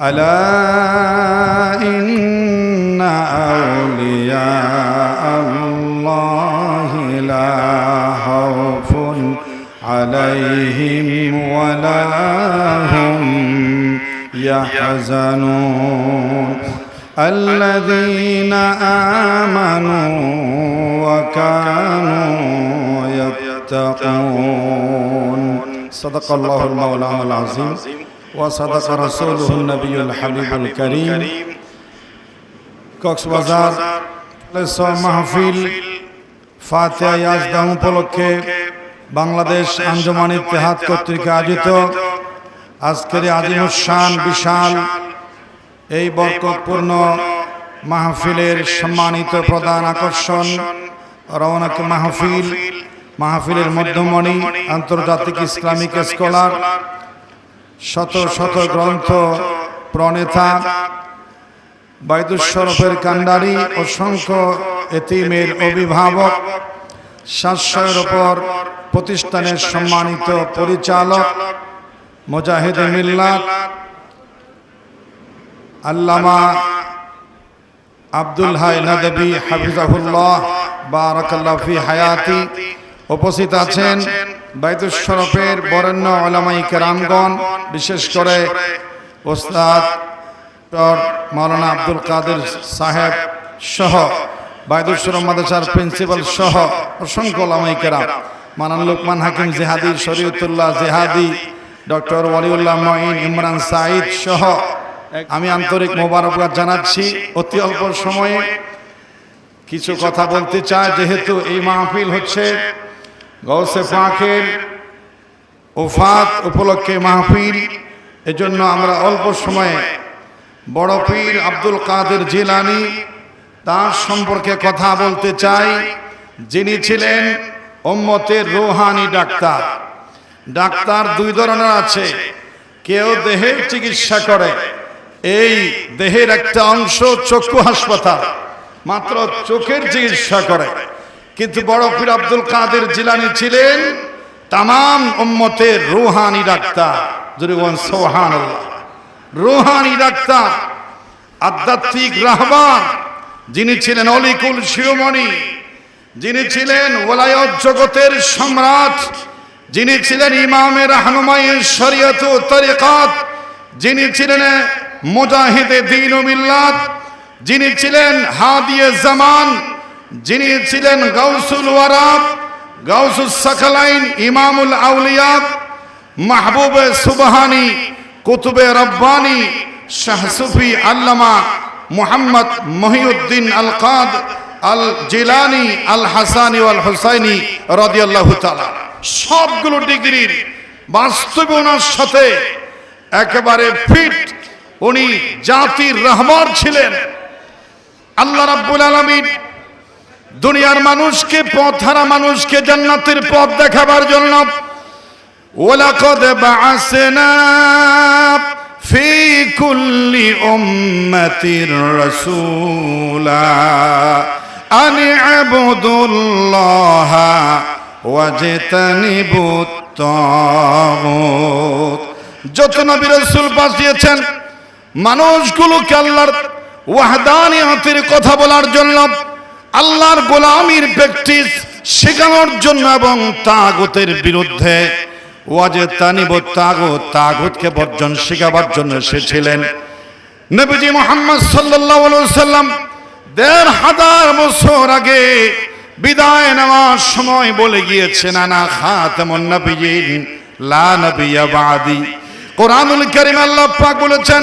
ألا إن أولياء الله لا خوف عليهم ولا هم يحزنون. الذين آمنوا وكانوا يتقون. صدق الله المولانا العظيم. وصدق رسوله النبي الحبيب الكريم কক্সবাজার মাহফিল ফাতেহা ইয়াজদাম উপলক্ষে বাংলাদেশ আঞ্জমান ইত্তেহাদ কর্তৃক আয়োজিত আজকের আজিমুসান বিশাল এই বরকতপূর্ণ মাহফিলের সম্মানিত প্রধান আকর্ষণ রওনাক মাহফিল মাহফিলের মধ্যমণি আন্তর্জাতিক ইসলামিক স্কলার শত শত গ্রন্থ প্রণেতা বাইদুশরফের কান্ডারি অসংখ্য এতিমের অভিভাবক সাতশয়ের ওপর প্রতিষ্ঠানের সম্মানিত পরিচালক মুজাহিদ মিল্লাত আল্লামা আব্দুল হাই নদবী হাফিজাহুল্লাহ বারাকাল্লাহ ফি হায়াতি উপস্থিত আছেন বাইতুল শরফের বরেণ্য ওলামাই কেরামগণ, বিশেষ করে ওস্তাদ মাওলানা আব্দুল কাদের সাহেব সহ বাইদুল শরফ মাদ্রাসার প্রিন্সিপাল সহ অসংখ্য ওলামাই কেরাম, মানান লুকমান হাকিম জেহাদি, শরীয়তুল্লাহ জেহাদি, ডক্টর ওয়ালিউল্লাহ মঈন ইমরান সাঈদ সহ আমি আন্তরিক মোবারকবাদ জানাচ্ছি। অতি অল্প সময়ে কিছু কথা বলতে চাই, যেহেতু এই মাহফিল হচ্ছে গৌসে পাখের ওফাত উপলক্ষে মাহফিল, এজন্য আমরা অল্প সময়ে বড় পীর আব্দুল কাদের জিলানি তার সম্পর্কে কথা বলতে চাই। যিনি ছিলেন ওম্মতের রোহানি ডাক্তার। ডাক্তার দুই ধরনের আছে। কেউ দেহের চিকিৎসা করে, এই দেহের একটা অংশ চক্ষু হাসপাতাল, মাত্র চোখের চিকিৎসা করে। কিন্তু বড় পীর আব্দুল কাদের জিলানি ছিলেন তাম উম্মতের রুহানি ডাক্তার। যদি সোহান রুহানি ডাক্তার, আধ্যাত্মিক রাহবার যিনি ছিলেন অলিকুল শিরোমণি, যিনি ছিলেন ওলায়ত জগতের সম্রাট, যিনি ছিলেন ইমামের রাহনুমাইয়ের শরীয়ত ও তরিকাত, যিনি ছিলেন মুজাহিদে দিন মিল্লাত, যিনি ছিলেন হাদিয়ে জামান যিনি ছিলেন গাউসুল ওয়ারাব, গাউসুল সাকালাইন, ইমামুল আউলিয়াত মাহবুবে সুবহানি, কুতুবে রব্বানি শাহসুফি আল্লামা মুহাম্মদ মহিউদ্দিন আল কাদ আল জিলানি আল হাসানি আল হুসাইনি রাদিয়াল্লাহু তাআলা। সবগুলো ডিগ্রির বাস্তবে ওনার সাথে একেবারে ফিট। উনি জাতির রহমান ছিলেন। আল্লাহ রাব্বুল আলামিন দুনিয়ার মানুষকে পথ হারা মানুষকে জান্নাতের পথ দেখাবার জন্য। ওয়ালাকাদ বাআসনা ফি কুল্লি উম্মাতির রাসূলা আন ইবুদুল্লাহ ওয়াজতানিবুত তাগুত যত নবী রাসূল পাঠিয়েছেন মানুষগুলোকে আল্লাহর ওয়াহদানিয়তের কথা বলার জন্য আল্লাহর গোলামির প্র্যাকটিস শেখানোর জন্য এবং তাগতের বিরুদ্ধে ওয়াজে তানিব তাগত তাগতকে বর্জন শেখাবার জন্য এসেছিলেন নবীজি মোহাম্মদ আলাইহি সাল্লাম দেড় হাজার বছর আগে বিদায় নেওয়ার সময় বলে গিয়েছেন, আনা খাতামুন নবিয়িন, লা নবিয়্যা বাদি। কোরআনুল কারীম আল্লাহ পাক বলেছেন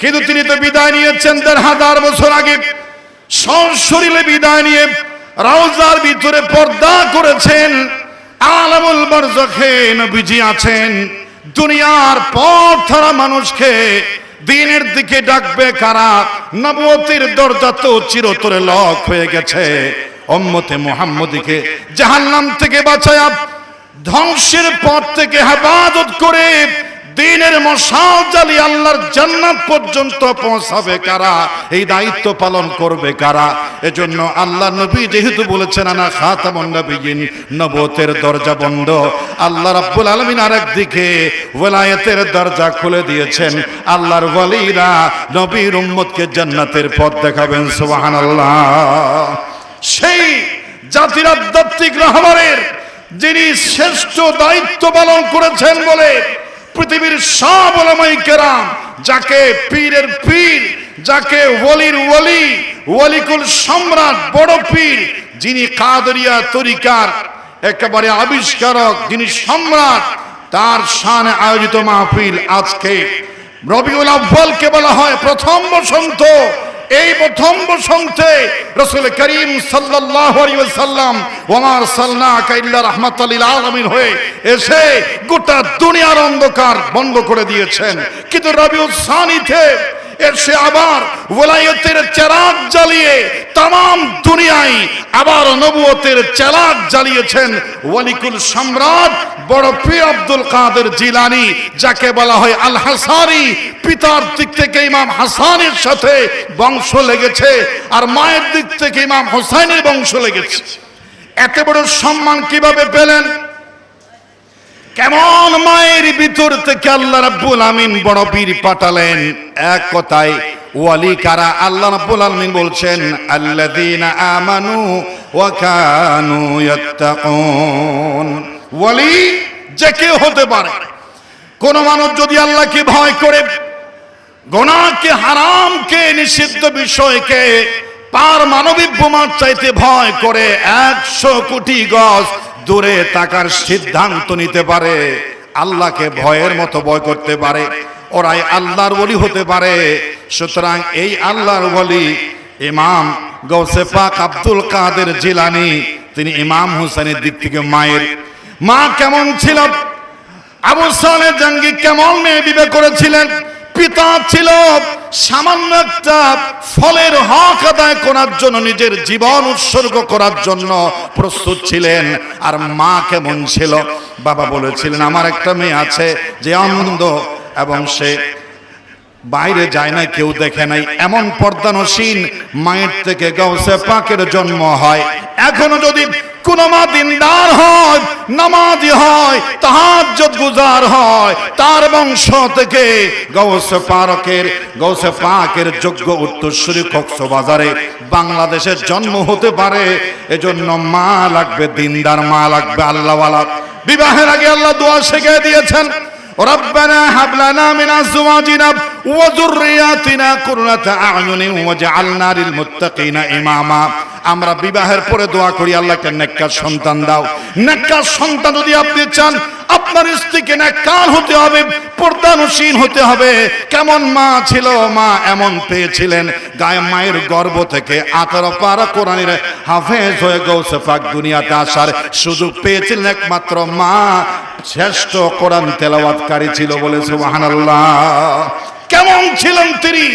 কিন্তু তিনি তো বিদায় নিয়েছেন দেড় হাজার বছর আগে। সশরীরে বিদায় নিয়ে রাউজার ভিতরে পর্দা করেছেন। আলামুল নবীজি আছেন। দুনিয়ার পথ ছাড়া মানুষকে দিনের দিকে ডাকবে কারা? নবতির দরজা তো চিরতরে লক হয়ে গেছে। উম্মতে মুহাম্মদীকে জাহান্নাম থেকে বাঁচায়া ধ্বংসের পথ থেকে হেফাজত করে দিনের মশাল জ্বালিয়ে আল্লাহর জান্নাত পর্যন্ত পৌঁছাবে কারা? এই দায়িত্ব পালন করবে কারা? এজন্য আল্লাহ নবী যেহেতু বলেছেন, আনা খাতামুন নবিয়িন নবতের দরজা বন্ধ। আল্লাহ রাব্বুল আলামিন আরেকদিকে ওলায়েতের দরজা খুলে দিয়েছেন। আল্লাহর ওয়ালিরা নবীর উম্মতকে জান্নাতের পথ দেখাবেন, সুবহানাল্লাহ। সেই জাতির আধ্যাত্মিক রহমানের যিনি শ্রেষ্ঠ দায়িত্ব পালন করেছেন বলে পৃথিবীর সব ওলামাই কেরাম, যাকে পীরের পীর, যাকে ওলির ওলি, ওলিকুল সম্রাট, বড় পীর, যিনি কাদরিয়া তরিকার একেবারে আবিষ্কারক, যিনি সম্রাট, তার সানে আয়োজিত মাহফিল আজকে। রবিউল আব্বালকে বলা হয় প্রথম বসন্ত। এই প্রথম প্রসঙ্গে রসুল করিম সাল্লাম ওমার সাল্লা কাইল্লা রহমত আলমিন হয়ে এসে গোটা দুনিয়ার অন্ধকার বন্ধ করে দিয়েছেন। কিন্তু রবিউল এসে আবার ওলায়তের চেরাগ জ্বালিয়ে তাম দুনিয়ায় আবার নবুয়তের চেরাগ জ্বালিয়েছেন ওয়ালিকুল সম্রাট বড় পীর আব্দুল কাদের জিলানি, যাকে বলা হয় আল হাসানি পিতার দিক থেকে ইমাম হাসানের সাথে বংশ লেগেছে আর মায়ের দিক থেকে ইমাম হোসাইনের বংশ লেগেছে। এত বড় সম্মান কীভাবে পেলেন? কেমন মায়ের ভিতর থেকে আল্লাহ রাব্বুল আমিন বড় পীর পাঠালেন? এক কথায়, ওয়ালি কারা? আল্লাহ রাব্বুল আমিন বলছেন, আল্লাযীনা আমানু ওয়া কানু ইয়াত্তাকুন। ওয়ালি যে কেউ হতে পারে। কোন মানুষ যদি আল্লাহকে ভয় করে গোনাকে হারামকে, নিষিদ্ধ বিষয়কে পার মানবিক বোমার চাইতে ভয় করে, একশো কোটি গজ দূরে তাকার সিদ্ধান্ত নিতে পারে, আল্লাহকে ভয়ের মতো ভয় করতে পারে, ওরাই আল্লাহর বলি হতে পারে। সুতরাং এই আল্লাহর বলি ইমাম গৌসে পাক আব্দুল কাদের জিলানি, তিনি ইমাম হুসেনের দিক থেকে মায়ের। মা কেমন ছিল? আবু সালে জঙ্গি কেমন মেয়ে বিবে করেছিলেন? পিতা ছিল, সামান্য একটা ফলের হক আদায় করার জন্য, নিজের জীবন উৎসর্গ করার জন্য প্রস্তুত ছিলেন। আর মা কেমন ছিল? বাবা বলেছিলেন, আমার একটা মেয়ে আছে, যে আনন্দ এবং সে বাইরে যায় না কেউ দেখে নাই। এমন পর্দানসীন মায়ের থেকে গাউসে পাকের জন্ম হয়। এখনও যদি কোন মা দিনদার হয়, নামাজি হয়, তাহাজ্জুদ গুজার হয়, তার বংশ থেকে পারকের পাকের যোগ্য বাংলাদেশের জন্ম হতে পারে। এজন্য মা লাগবে, দিনদার মা লাগবে, আল্লাহওয়ালা। বিবাহের আগে আল্লাহ দোয়া শিখে দিয়েছেন ওয়াজুরিয়াতিনা কুররাতা আয়ুনি আমরা বিবাহের পরে দোয়া করি, আল্লাহকে নেককার সন্তান দাও। নেককার সন্তান যদি আপনি চান, আপনার স্ত্রীকে নেককার হতে হবে, পর্দানুসীন হতে হবে। কেমন মা ছিল, মা এমন পেয়েছিলেন। গায়ে মায়ের গর্ব থেকে আতর পার কোরআনের হাফেজ হয়ে গৌসে পাক দুনিয়াতে আসার সুযোগ পেয়েছিলেন একমাত্র মা। শ্রেষ্ঠ কোরআন তেলাওয়াতকারী ছিল বলে সুবহানাল্লাহ। কেমন ছিলেন তিনি?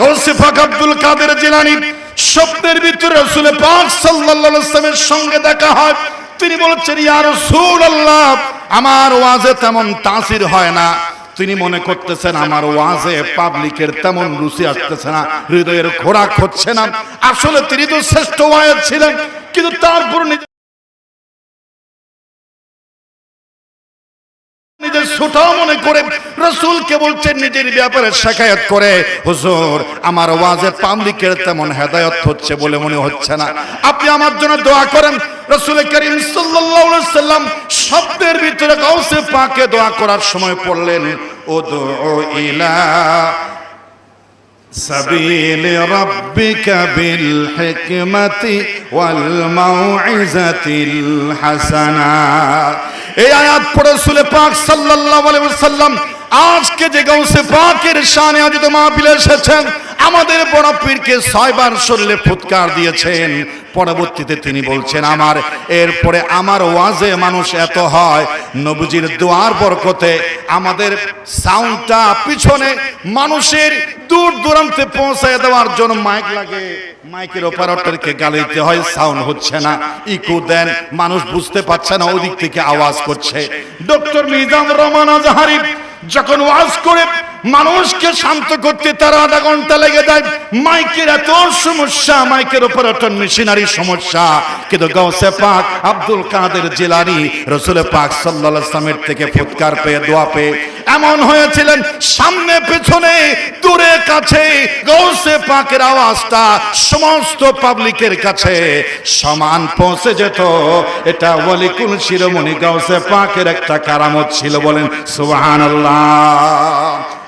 গৌসে আব্দুল কাদের জিলানী স্বপ্নের ভিতরে রসুল পাক ওয়াসাল্লামের সঙ্গে দেখা হয়। তিনি বলছেন, ইয়া রাসূলুল্লাহ, আমার ওয়াজে তেমন তাসির হয় না। তিনি মনে করতেছেন, আমার ওয়াজে পাবলিকের তেমন রুচি আসতেছে না, হৃদয়ের খোরাক হচ্ছে না। আসলে তিনি তো শ্রেষ্ঠ ওয়াজ ছিলেন, কিন্তু তারপর ছোট মনে করে রসুলকে বলছেন নিজের ব্যাপারে শেখায়ত করে হুজুর আমার ওয়াজে পাবলিকের তেমন হেদায়ত হচ্ছে বলে মনে হচ্ছে না আপনি আমার জন্য দোয়া করেন রসুল করিম সাল্লাল্লাহু আলাইহি সাল্লাম শব্দের ভিতরে গাউসে পাকে দোয়া করার সময় পড়লেন ও দো ইলা سبيل ربك بالحكمة والموعظة الحسنة এই আয়াত পড়ে রসুলে পাক সাল্লাল্লাহু আলাইহি ওয়াসাল্লাম, আজকে যে গাউসে পাকের শানে আজিত মাহফিলে এসেছেন, আমাদের বড় পীরকে ছয়বার শরীরে ফুৎকার দিয়েছেন। পরবর্তীতে তিনি বলছেন, আমার, এরপরে আমার ওয়াজে মানুষ এত হয়, নবুজির দোয়ার বরকতে আমাদের সাউন্ডটা পিছনে মানুষের দূর দূরান্তে পৌঁছায় দেওয়ার জন্য মাইক লাগে। মাইকের অপারেটরকে দিতে হয় সাউন্ড হচ্ছে না। ইকো দেন, মানুষ বুঝতে পারছে না, ওদিক থেকে আওয়াজ করছে। ডক্টর নিজাম রহমান আজহারি যখন ওয়াজ করে মানুষকে শান্ত করতে তার আধা ঘণ্টা লেগে যায়। মাইকের এত সমস্যা, মাইকের অপারেটর মেশিনারি সমস্যা। কিন্তু গৌসে পাক আব্দুল কাদের জিলানি রসুল পাক সাল্লাল্লাহু ইসলামের থেকে ফুৎকার পেয়ে, দোয়া পেয়ে এমন হয়েছিলেন, সামনে পেছনে, দূরে কাছে গৌসে পাকের আওয়াজটা সমস্ত পাবলিকের কাছে সমান পৌঁছে যেত। এটা ওয়ালিকুল শিরোমণি গৌসে পাকের একটা কারামত ছিল বলেন, সুবহানাল্লাহ।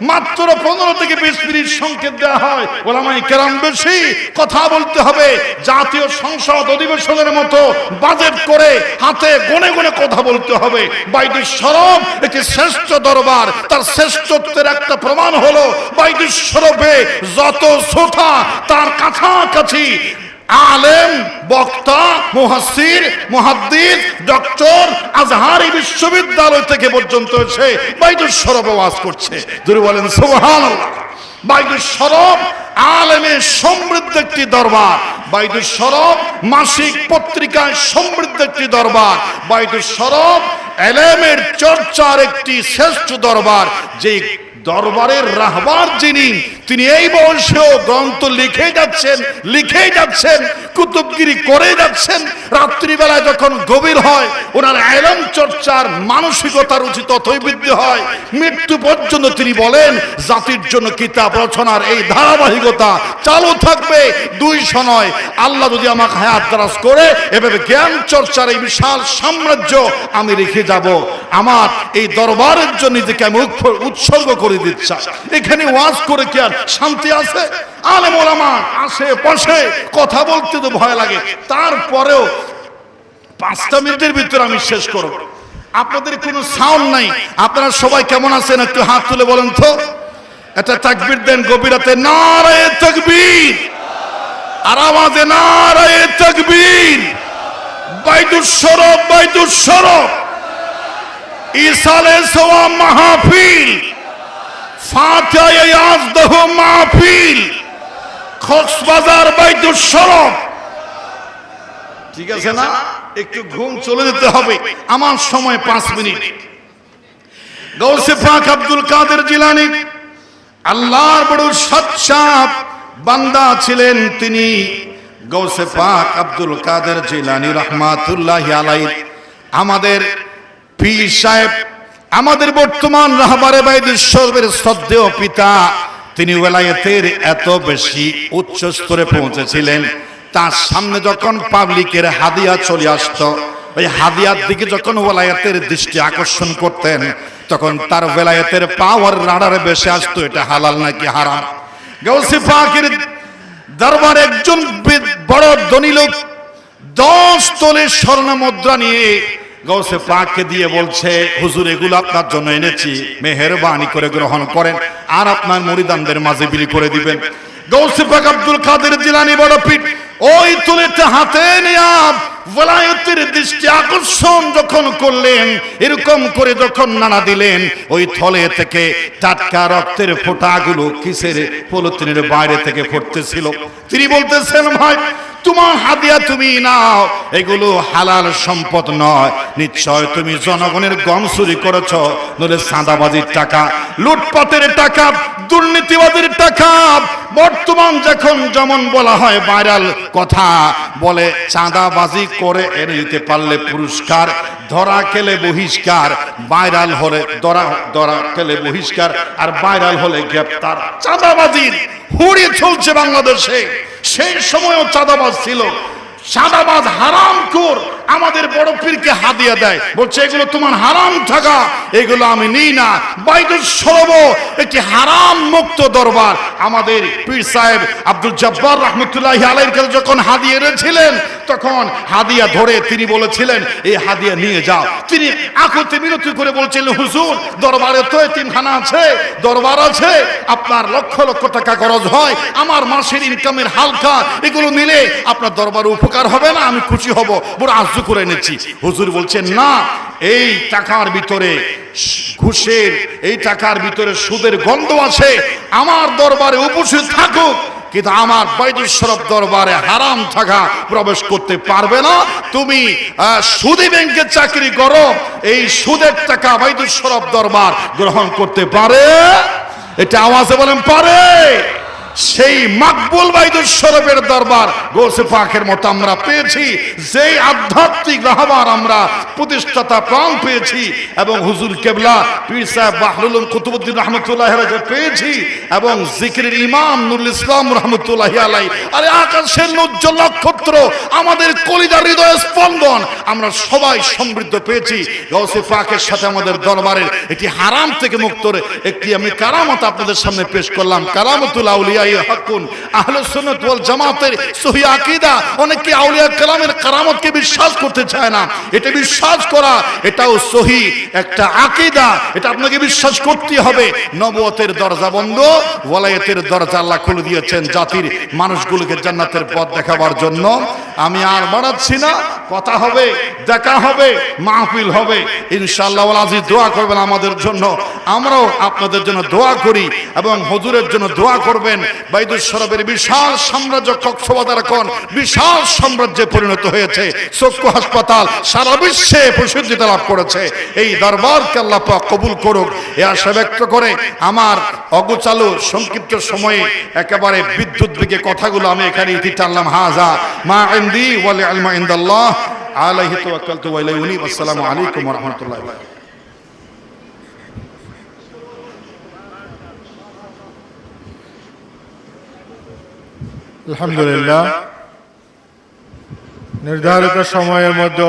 মাত্র পনেরো থেকে বিশ মিনিট সংকেত দেওয়া হয়। ওলামাই কেরাম বেশি কথা বলতে হবে। জাতীয় সংসদ অধিবেশনের মতো বাজেট করে হাতে গনে গনে কথা বলতে হবে। বাইদুর সরব একটি শ্রেষ্ঠ দরবার। তার শ্রেষ্ঠত্বের একটা প্রমাণ হলো বাইদুর সরবে যত শ্রোতা তার কাছাকাছি আলেম, বক্তা মুহাসির মুহাদ্দিস, ডক্টর, আজহারি বিশ্ববিদ্যালয় থেকে পর্যন্ত এসে বাইদুর সরবে ওয়াজ করছে। যদি বলেন, সুবহানাল্লাহ। বাইদুর সরব আলেমের সমৃদ্ধ একটি দরবার। বাইদুর সরব মাসিক পত্রিকায় সমৃদ্ধ একটি দরবার। বাইদুর সরব এলেমের চর্চার একটি শ্রেষ্ঠ দরবার। যে দরবারের রাহবার যিনি তিনি এই বংশেও গ্রন্থ লিখে যাচ্ছেন লিখে যাচ্ছেন। কুতুবগিরি করে যাচ্ছেন। রাত্রিবেলায় যখন গভীর হয়, ওনার আয়রন চর্চার মানসিকতার উচিত ততই বৃদ্ধি হয়। মৃত্যু পর্যন্ত তিনি বলেন, জাতির জন্য কিতাব রচনার এই ধারাবাহিকতা চালু থাকবে দুই নয়। আল্লাহ যদি আমাকে হায়াত দারাজ করে, এভাবে জ্ঞান চর্চার এই বিশাল সাম্রাজ্য আমি রেখে যাব। আমার এই দরবারের জন্য নিজেকে আমি উৎসর্গ করে দিচ্ছি এখানে ওয়াজ করে কি আর শান্তি আছে? আলেম ওলামা আসে পাশে কথা বলতে তো ভয় লাগে। তারপরেও পাঁচটা মিনিটের ভিতরে আমি শেষ করব। আপনাদের কোনো সাউন্ড নাই। আপনারা সবাই কেমন আছেন? একটু হাত তুলে বলেন তো। এটা তাকবীর দেন গভীরাতে, নারায়ে তাকবীর। আর আওয়াজে, নারায়ে তাকবীর। বাইদুর সরব বাইদুর সরব। ইসালে সোয়া মাহফিল। ফাতিহায়ে ইয়াজদহ মাহফিল। কক্সবাজার বাইদুর সরব। ঠিক আছে না? একটু ঘুম চলে যেতে হবে। আমার সময় পাঁচ মিনিট। গৌসে পাক আব্দুল কাদের জিলানি। আল্লাহর বড় সচ্চাপ বান্দা ছিলেন তিনি। গৌসে পাক আব্দুল কাদের জিলানি রহমাতুল্লাহ আলাই আমাদের পীর সাহেব আমাদের বর্তমান রাহবারে বাইদেশ্বরের শ্রদ্ধেয় পিতা তিনি ওয়েলায়েতের এত বেশি উচ্চ স্তরে পৌঁছেছিলেন। তার সামনে যখন পাবলিকের হাদিয়া চলে আসতো, ওই হাদিয়ার দিকে যখন ওলায়াতের দৃষ্টি আকর্ষণ করতেন, তখন তার ওলায়াতের পাওয়ার রাডারে বেশি আসতো, এটা হালাল নাকি হারাম? গৌসি পাকের দরবার একজন বড় ধনী লোক দশ তোলের স্বর্ণ মুদ্রা নিয়ে গৌসে পাককে দিয়ে বলছে, হুজুর, এগুলো আপনার জন্য এনেছি, মেহেরবানি করে গ্রহণ করেন, আর আপনার মরিদানদের মাঝে বিলি করে দিবেন। গৌসে পাক আব্দুল কাদের জিলানি বড় পিঠ ওই তুলেটা হাতে নিয়ে দৃষ্টি আকর্ষণ যখন করলেন, এরকম করে যখন নানা দিলেন, ওই থলে থেকে টাটকা রক্তের কিসের পলিথিনের বাইরে থেকে ফুটতেছিল। তিনি বলতেছেন, ভাই, তোমার তুমি নাও, এগুলো হালাল সম্পদ নয়। নিশ্চয় তুমি জনগণের গম চুরি করেছ নলে সাদাবাজির টাকা লুটপাতের টাকা দুর্নীতিবাদের টাকা, বর্তমান যখন যেমন বলা হয়, ভাইরাল কথা বলে, চাঁদাবাজি করে এনে দিতে পারলে পুরস্কার, ধরা খেলে বহিষ্কার, ভাইরাল হলে ধরা ধরা খেলে বহিষ্কার, আর ভাইরাল হলে গ্রেপ্তার। চাঁদাবাজির হুড়ি চলছে বাংলাদেশে। সেই সময়ও চাঁদাবাজ ছিল। চাঁদাবাজ হারাম কর আমাদের বড় পীরকে হাদিয়া দেয়। বলছে, এগুলো তোমার হারাম থাকা। এগুলো আমি নিই না। বাইদুল সরব, একটি হারাম মুক্ত দরবার। আমাদের পীর সাহেব আব্দুল জব্বার রহমতুল্লাহ আলাইর কাছে যখন হাদিয়া এনেছিলেন, তখন হাদিয়া ধরে তিনি বলেছিলেন, এই হাদিয়া নিয়ে যাও। তিনি আকুতি মিনতি করে বলছিলেন, হুজুর, দরবারে তো তিনখানা আছে, দরবার আছে। আপনার লক্ষ লক্ষ টাকা খরচ হয়। আমার মাসের ইনকামের হালকা। এগুলো নিলে আপনার দরবারে উপকার হবে না, আমি খুশি হব। বড় আজ্য করে এনেছি। হুজুর বলছেন না, এই টাকার ভিতরে ঘুষের, এই টাকার ভিতরে সুদের গন্ধ আছে। আমার দরবারে উপস্থিত থাকুক, কিন্তু আমার শরফ দরবারে হারাম থাকা প্রবেশ করতে পারবে না। তুমি সুদী ব্যাংকে চাকরি করো, এই সুদের টাকা শরফ দরবার গ্রহণ করতে পারে? এটা আওয়াজে বলেন, পারে। সেই মাকবুল বাইদুল শরফের দরবার গোসে পাখের মতো আমরা পেয়েছি। যেই আধ্যাত্মিক রাহবার আমরা প্রতিষ্ঠাতা প্রাণ পেয়েছি এবং হুজুর কেবলা পীর সাহেব বাহরুল কুতুবুদ্দিন রহমতুল্লাহ পেয়েছি এবং জিকির ইমাম নুরুল ইসলাম রহমতুল্লাহ আলাই আরে আকাশের উজ্জ্বল নক্ষত্র, আমাদের কলিদার হৃদয় স্পন্দন, আমরা সবাই সমৃদ্ধ পেয়েছি। গৌসে পাকের সাথে আমাদের দরবারের একটি হারাম থেকে মুক্তর একটি আমি কারামত আপনাদের সামনে পেশ করলাম। কারামতুল আউলিয়া জাতির মানুষগুলোকে জান্নাতের পথ দেখাবার জন্য। আমি আর বাড়াচ্ছি না, কথা হবে, দেখা হবে, মাহফিল হবে। ইনশাআল্লাহ আজিজ দোয়া করবেন আমাদের জন্য। আমরাও আপনাদের জন্য দোয়া করি এবং হজুরের জন্য দোয়া করবেন। বাইদুল সরবের বিশাল সাম্রাজ্য কক্সবাজার এখন বিশাল সাম্রাজ্যে পরিণত হয়েছে। চক্ষু হাসপাতাল সারা বিশ্বে প্রসিদ্ধিতা লাভ করেছে। এই দরবারকে আল্লাহ কবুল করুক। এ আশা ব্যক্ত করে আমার অগোচালু সংক্ষিপ্ত সময়ে একেবারে বিদ্যুৎ বেগে কথাগুলো আমি এখানে ইতি টানলাম। হাজা মা ইন্দি ওয়াল ইলমা ইনদাল্লাহ। আলাইহি তাওয়াক্কালতু ওয়া ইলাইহি আসসালামু আলাইকুম ওয়া আলহামদুলিল্লাহ নির্ধারিত সময়ের মধ্যে